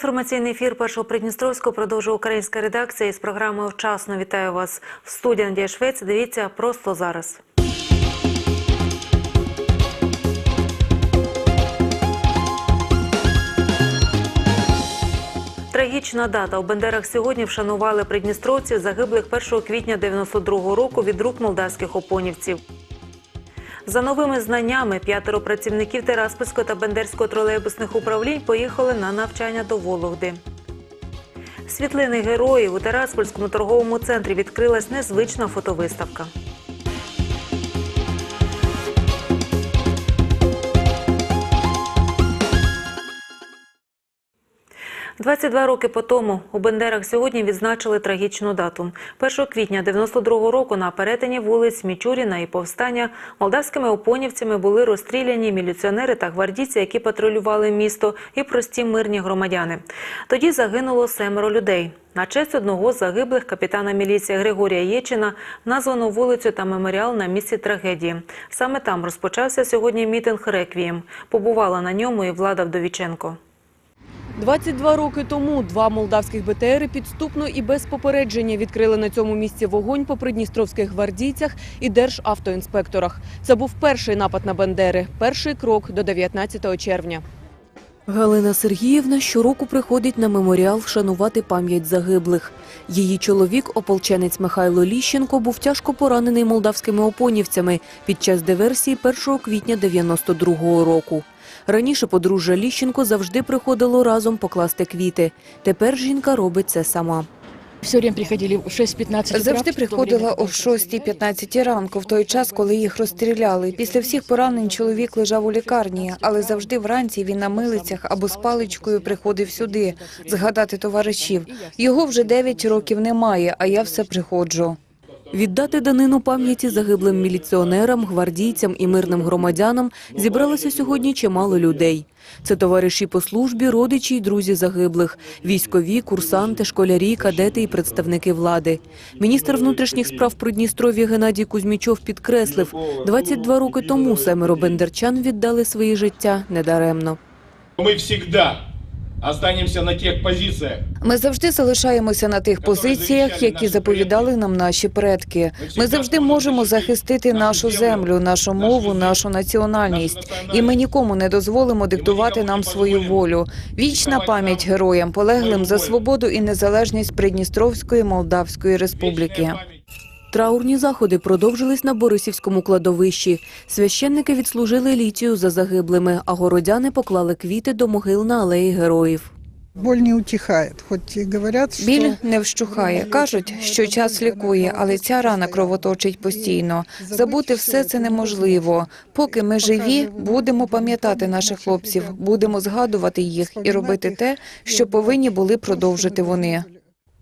Інформаційний ефір першого Придністровського продовжує українська редакція із програмою Вчасно вітаю вас в студії Надія Швець. Дивіться просто зараз. Трагічна дата. У Бендерах сьогодні вшанували придністровців загиблих 1 квітня 92-го року від рук молдавських опонівців. За новими знаннями п'ятеро працівників Тераспольського та Бендерського тролейбусних управлінь поїхали на навчання до Вологди. Світлини героїв у Тераспольському торговому центрі відкрилась незвична фотовиставка. – 22 роки по тому у Бендерах сьогодні відзначили трагічну дату. 1 квітня 92-го року на перетині вулиць Мічуріна і Повстання молдавськими опонівцями були розстріляні міліціонери та гвардійці, які патрулювали місто, і прості мирні громадяни. Тоді загинуло семеро людей. На честь одного з загиблих капітана міліції Григорія Єчина названо вулицю та меморіал на місці трагедії. Саме там розпочався сьогодні мітинг «Реквієм». Побувала на ньому і Влада Вдовіченко. 22 роки тому два молдавських БТРи підступно і без попередження відкрили на цьому місці вогонь по придністровських гвардійцях і державтоінспекторах. Це був перший напад на Бандери, перший крок до 19 червня. Галина Сергіївна щороку приходить на меморіал вшанувати пам'ять загиблих. Її чоловік, ополченець Михайло Ліщенко, був тяжко поранений молдавськими опонівцями під час диверсії 1 квітня 92-го року. Раніше подружжя Ліщенко завжди приходило разом покласти квіти. Тепер жінка робить це сама. Все время приходили в 6-15 Завжди приходила о 6-15 ранку, в той час, коли їх розстріляли. Після всіх поранень чоловік лежав у лікарні, але завжди вранці він на милицях або з паличкою приходив сюди, згадати товаришів. Його вже 9 років немає, а я все приходжу. Віддати данину пам'яті загиблим міліціонерам, гвардійцям і мирним громадянам зібралося сьогодні чимало людей. Це товариші по службі, родичі й друзі загиблих, військові, курсанти, школярі, кадети і представники влади. Міністр внутрішніх справ Придністров'я Геннадій Кузьмічов підкреслив, 22 роки тому семеро бендерчан віддали свої життя недаремно. Мы всегда останемся на тех позициях, Ми завжди залишаємося на тих позиціях, які заповідали нам наші предки. Ми завжди можемо захистити нашу землю, нашу мову, нашу національність, і ми нікому не дозволимо диктувати нам свою волю. Вічна пам'ять героям, полеглим за свободу і незалежність Придністровської Молдавської Республіки. Траурні заходи продовжились на Борисівському кладовищі. Священники відслужили літію за загиблими, а городяни поклали квіти до могил на алеї героїв. Боль не утихает, хоть и говорят, что... Біль не вщухає. Кажуть, що час лікує, але ця рана кровоточить постійно. Забути все це неможливо. Поки ми живі, будемо пам'ятати наших хлопців, будемо згадувати їх і робити те, що повинні були продовжити вони.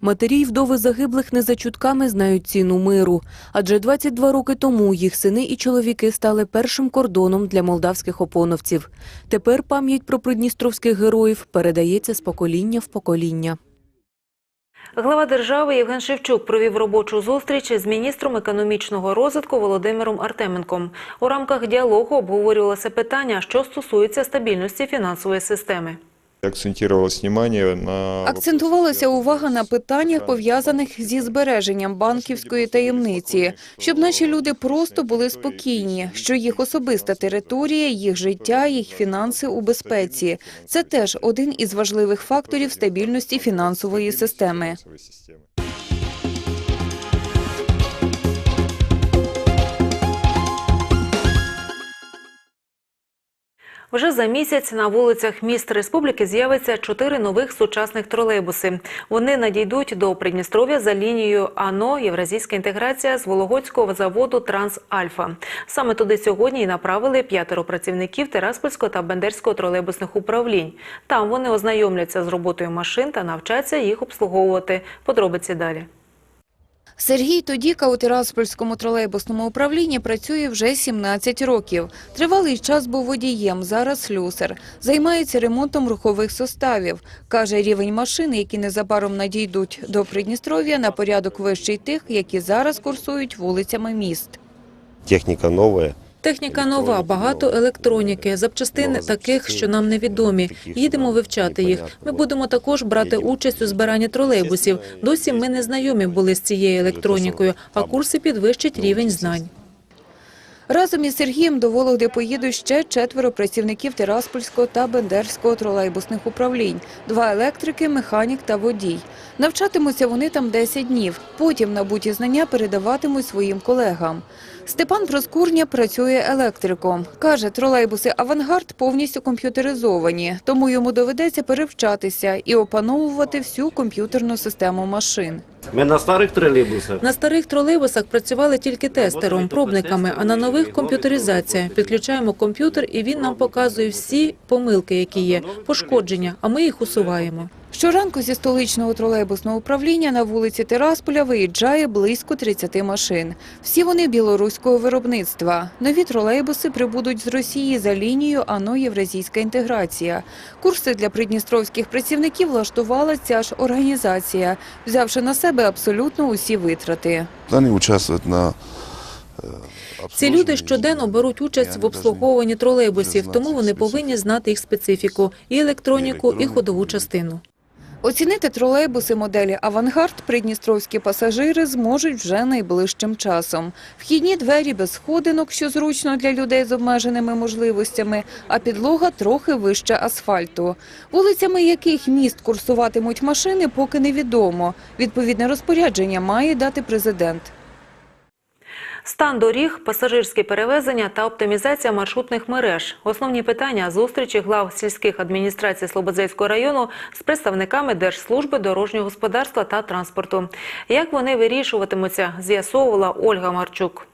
Матері й вдови загиблих не за чутками знають ціну миру. Адже 22 роки тому їх сини і чоловіки стали першим кордоном для молдавських опоновців. Тепер пам'ять про придністровських героїв передається з покоління в покоління. Глава держави Євген Шевчук провів робочу зустріч з міністром економічного розвитку Володимиром Артеменком. У рамках діалогу обговорювалося питання, що стосується стабільності фінансової системи. Акцентировалось внимание на Акцентувалася увага на питаннях, пов'язаних зі збереженням банківської таємниці, щоб наші люди просто були спокійні, що їх особиста територія, їх життя, їх фінанси у безпеці. Це теж один із важливих факторів стабільності фінансової системи. Вже за місяць на вулицях міст республіки з'явиться чотири нових сучасних тролейбуси. Вони надійдуть до Придністров'я за лінією АНО Євразійська інтеграція з Вологодського заводу Трансальфа. Саме туди сьогодні і направили п'ятеро працівників Тераспольського та Бендерського тролейбусних управлінь. Там вони ознайомляться з роботою машин та навчаться їх обслуговувати. Подробиці далі. Сергій Тодіка у Тираспольському тролейбусному управлінні працює вже 17 років. Тривалий час був водієм, зараз слюсар. Займається ремонтом рухових составів. Каже, рівень машин, які незабаром надійдуть до Придністров'я, на порядок вищий тих, які зараз курсують вулицями міст. Техніка новая, Техніка нова, багато електроніки, запчастин таких, що нам невідомі. Їдемо вивчати їх. Ми будемо також брати участь у збиранні тролейбусів. Досі ми не знайомі були з цією електронікою, а курси підвищать рівень знань. Разом із Сергієм до Вологди поїдуть ще четверо працівників Тираспольського та Бендерського тролейбусних управлінь, два електрики, механік та водій. Навчатимуться вони там 10 днів. Потім набуті знання передаватимуть своїм колегам. Степан Проскурня працює електриком. Каже, тролейбуси «Авангард» повністю комп'ютеризовані, тому йому доведеться перевчатися і опановувати всю комп'ютерну систему машин. Ми на старих тролейбусах. На старих тролейбусах працювали тільки тестером, пробниками, а на нових комп'ютеризація. Підключаємо комп'ютер, і він нам показує всі помилки, які є, пошкодження, а ми їх усуваємо. Щоранку зі столичного тролейбусного управління на вулиці Терасполя виїжджає близько 30 машин. Всі вони білоруського виробництва. Нові тролейбуси прибудуть з Росії за лінією АНО «Євразійська інтеграція». Курси для придністровських працівників влаштувала ця ж організація, взявши на себе абсолютно усі витрати. Вони участвують на е, Ці люди щоденно беруть участь в обслуговуванні тролейбусів, тому вони повинні знати їх специфіку і електроніку, і ходову частину. Оцінити тролейбуси моделі «Авангард» придністровські пасажири зможуть вже найближчим часом. Вхідні двері без сходинок, що зручно для людей з обмеженими можливостями, а підлога трохи вище асфальту. Вулицями яких міст курсуватимуть машини, поки невідомо. Відповідне розпорядження має дати президент. Стан доріг, пасажирські перевезення та оптимізація маршрутних мереж – основні питання зустрічі глав сільських адміністрацій Слободзейського району з представниками Держслужби дорожнього господарства та транспорту. Як вони вирішуватимуться, з'ясовувала Ольга Марчук.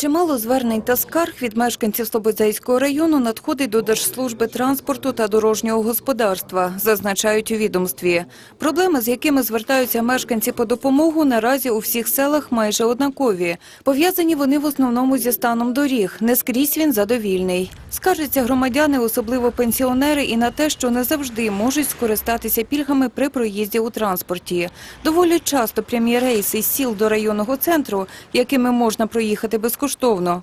Чимало звернень та скарг від мешканців Слободзейського району надходить до Держслужби транспорту та дорожнього господарства, зазначають у відомстві. Проблеми, з якими звертаються мешканці по допомогу, наразі у всіх селах майже однакові. Пов'язані вони в основному зі станом доріг. Не скрізь він задовільний. Скаржаться громадяни, особливо пенсіонери, і на те, що не завжди можуть скористатися пільгами при проїзді у транспорті. Доволі часто прямі рейси з сіл до районного центру, якими можна проїхати безкоштовно,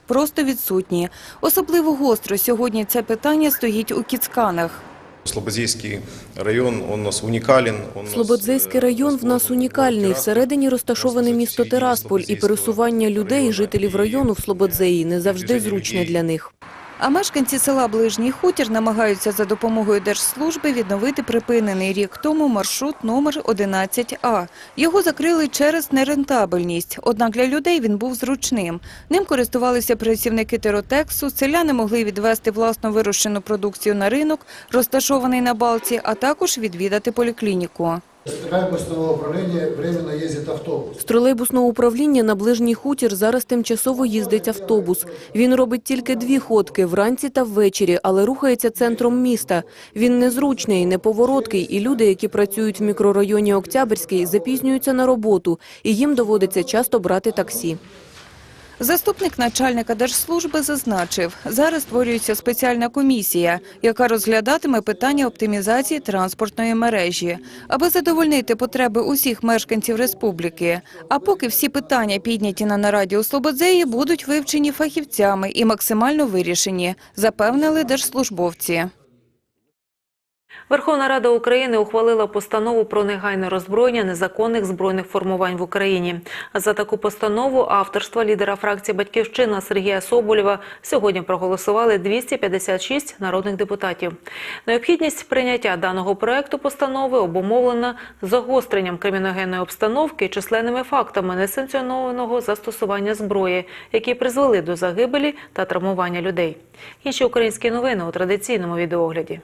просто відсутні. Особливо гостро сьогодні це питання стоїть у Кіцканах. Слободзейский район, у нас уникален. Он Слободзейський э, район в нас унікальний. Всередині розташоване місто Терасполь, Тирасполь, і пересування людей, жителів району в Слободзеї не завжди зручне для них. А мешканці села Ближній Хутір намагаються за допомогою Держслужби відновити припинений рік тому маршрут номер 11А. Його закрили через нерентабельність, однак для людей він був зручним. Ним користувалися працівники Теротексу, селяни могли відвести власну вирощену продукцію на ринок, розташований на Балці, а також відвідати поліклініку. С управління временно їздить автобус. З тролейбусного управління на ближній хутір зараз тимчасово їздить автобус. Він робить тільки дві ходки – вранці та ввечері, але рухається центром міста. Він незручний, неповороткий, і люди, які працюють в мікрорайоні Октябрьський, запізнюються на роботу, і їм доводиться часто брати таксі. Заступник начальника Держслужби зазначив, зараз створюється спеціальна комісія, яка розглядатиме питання оптимізації транспортної мережі, аби задовольнити потреби усіх мешканців республіки. А поки всі питання, підняті на нараді у Слободзеї, будуть вивчені фахівцями і максимально вирішені, запевнили держслужбовці. Верховна Рада України ухвалила постанову про негайне роззброєння незаконних збройних формувань в Україні. За таку постанову авторства лідера фракції «Батьківщина» Сергія Соболєва сьогодні проголосували 256 народних депутатів. Необхідність прийняття даного проекту постанови обумовлена загостренням криміногенної обстановки численними фактами несанкціонованого застосування зброї, які призвели до загибелі та травмування людей. Інші українські новини у традиційному відеогляді.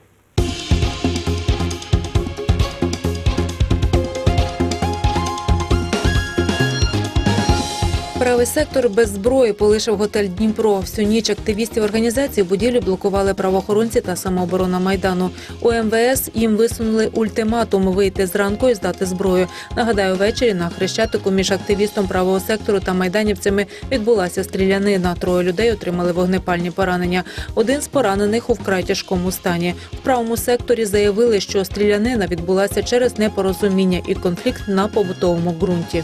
Правий сектор без зброї полишив готель Дніпро. Всю ніч активістів організації будівлі блокували правоохоронці та самооборона майдану. У МВС їм висунули ультиматум вийти зранку і здати зброю. Нагадаю, ввечері на хрещатику між активістом правого сектору та майданівцями відбулася стрілянина. Троє людей отримали вогнепальні поранення. Один з поранених у вкрай тяжкому стані. В правому секторі заявили, що стрілянина відбулася через непорозуміння і конфлікт на побутовому ґрунті.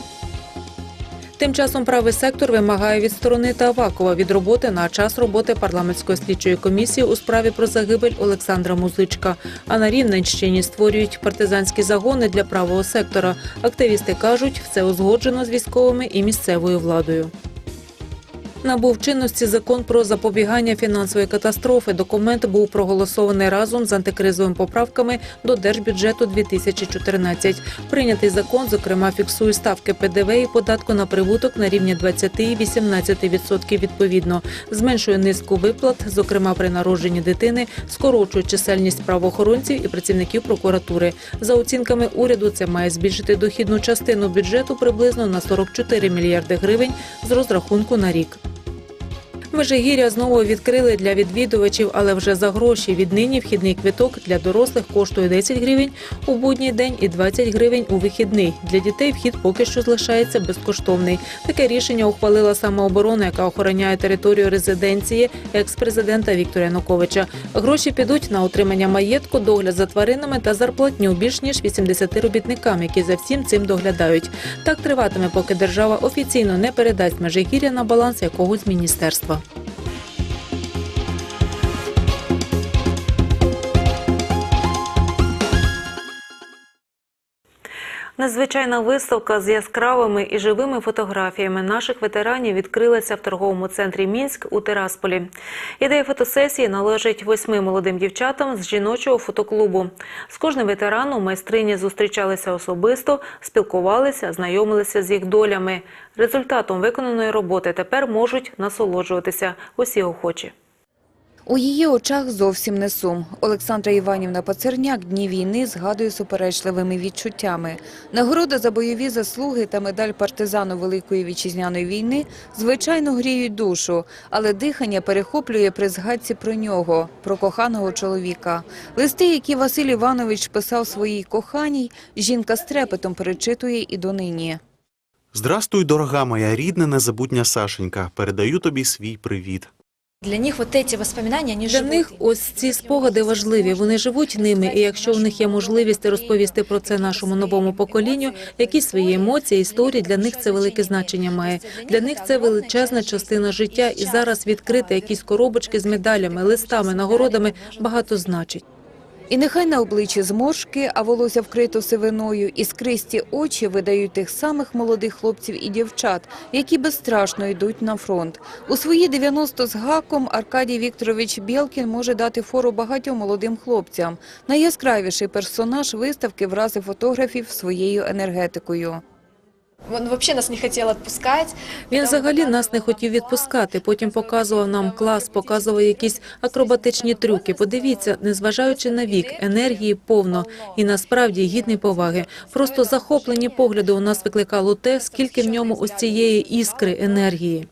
Тим часом правий сектор вимагає відсторонити Авакова від роботи на час роботи парламентської слідчої комісії у справі про загибель Олександра Музичка. А на Рівненщині створюють партизанські загони для правого сектора. Активісти кажуть, все узгоджено з військовими і місцевою владою. Набув чинності закон про запобігання фінансової катастрофи. Документ був проголосований разом з антикризовими поправками до держбюджету 2014. Прийнятий закон, зокрема, фіксує ставки ПДВ і податку на прибуток на рівні 20 і 18% відповідно, зменшує низку виплат, зокрема при народженні дитини, скорочує чисельність правоохоронців і працівників прокуратури. За оцінками уряду, це має збільшити дохідну частину бюджету приблизно на 44 мільярди гривень з розрахунку на рік. Межигір'я знову відкрили для відвідувачів, але вже за гроші. Віднині вхідний квиток для дорослих коштує 10 гривень у будній день і 20 гривень у вихідний. Для дітей вхід поки що залишається безкоштовний. Таке рішення ухвалила самооборона, яка охороняє територію резиденції екс-президента Віктора Януковича. Гроші підуть на утримання маєтку, догляд за тваринами та зарплатню більш ніж 80 робітникам, які за всім цим доглядають. Так триватиме, поки держава офіційно не передасть Межигір'я на баланс якогось міністерства. Незвичайна виставка з яскравими і живими фотографіями наших ветеранів відкрилася в торговому центрі Мінськ у Тирасполі. Ідея фотосесії належить восьми молодим дівчатам з жіночого фотоклубу. З кожним ветераном майстрині зустрічалися особисто, спілкувалися, знайомилися з їх долями. Результатом виконаної роботи тепер можуть насолоджуватися усі охочі. У її очах зовсім не сум. Олександра Іванівна Пацерняк дні війни згадує суперечливими відчуттями. Нагорода за бойові заслуги та медаль партизану Великої вітчизняної війни звичайно гріють душу, але дихання перехоплює при згадці про нього, про коханого чоловіка. Листи, які Василь Іванович писав своїй коханій, жінка з трепетом перечитує і донині. Здрастуй, дорога моя рідна, незабутня Сашенька. Передаю тобі свій привіт. Для них вот эти воспоминания, они Для живут. них ось ці спогади важливі. Вони живуть ними, і якщо в них є можливість розповісти про це нашому новому поколінню, якісь свої емоції, історії для них це велике значення має. Для них це величезна частина життя, і зараз відкрити якісь коробочки з медалями, листами, нагородами багато значить. І нехай на обличчі зморшки, а волосся вкрито сивиною, іскристі очі видають тих самих молодих хлопців і дівчат, які безстрашно йдуть на фронт. У свої 90 з гаком Аркадій Вікторович Білкін може дати фору багатьом молодим хлопцям. Найяскравіший персонаж виставки вразив фотографів своєю енергетикою. Вообще нас не хотів відпускати. Він взагалі нас не хотів відпускати. Потім показував нам клас, показував якісь акробатичні трюки. Подивіться, незважаючи на вік, енергії повно і насправді гідний поваги. Просто захоплені погляди у нас викликало те, скільки в ньому ось цієї іскри енергії.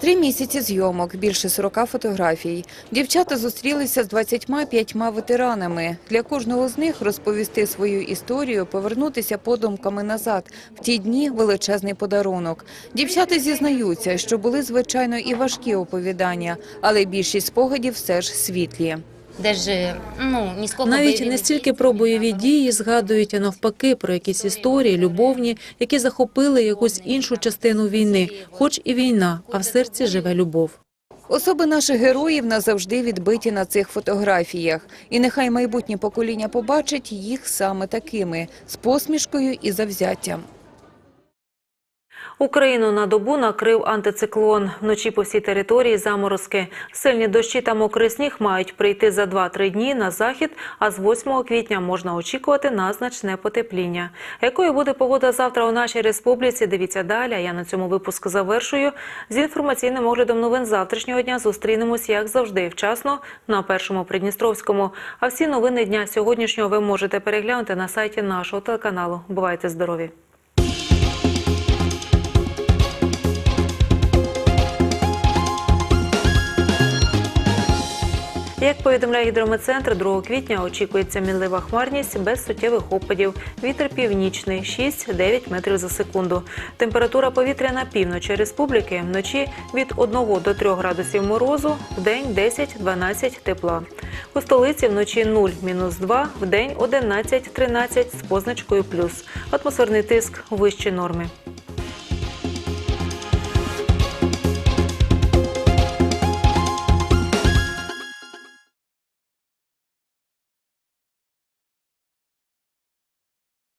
Три місяці зйомок, більше 40 фотографій. Дівчата зустрілися з 25 ветеранами. Для кожного з них розповісти свою історію, повернутися подумками назад. В ті дні величезний подарунок. Дівчата зізнаються, що були, звичайно, і важкі оповідання, але більшість спогадів все ж світлі. Даже, ну, не сколько Навіть не стільки про бойові дії згадують, а навпаки про якісь історії, любовні, які захопили якусь іншу частину війни. Хоч і війна, а в серці живе любов. Особи наших героїв назавжди відбиті на цих фотографіях. І нехай майбутнє покоління побачить їх саме такими – з посмішкою і завзяттям. Україну на добу накрив антициклон. Вночі по всій території заморозки. Сильні дощі та мокрий сніг мають прийти за 2-3 дні на захід, а з 8 квітня можна очікувати на значне потепління. Якою буде погода завтра у нашій республіці? Дивіться далі. Я на цьому випуск завершую. З інформаційним оглядом новин завтрашнього дня зустрінемось, як завжди, вчасно на першому Придністровському. А всі новини дня сьогоднішнього ви можете переглянути на сайті нашого телеканалу. Бувайте здорові! Як повідомляє гідрометцентр, 2 квітня очікується мінлива хмарність без суттєвих опадів. Вітер північний 6-9 метрів за секунду. Температура повітря на півночі республіки вночі від 1 до 3 градусів морозу, в день 10-12 тепла. У столиці вночі 0-2, в день 11-13 з позначкою плюс. Атмосферний тиск вищі норми.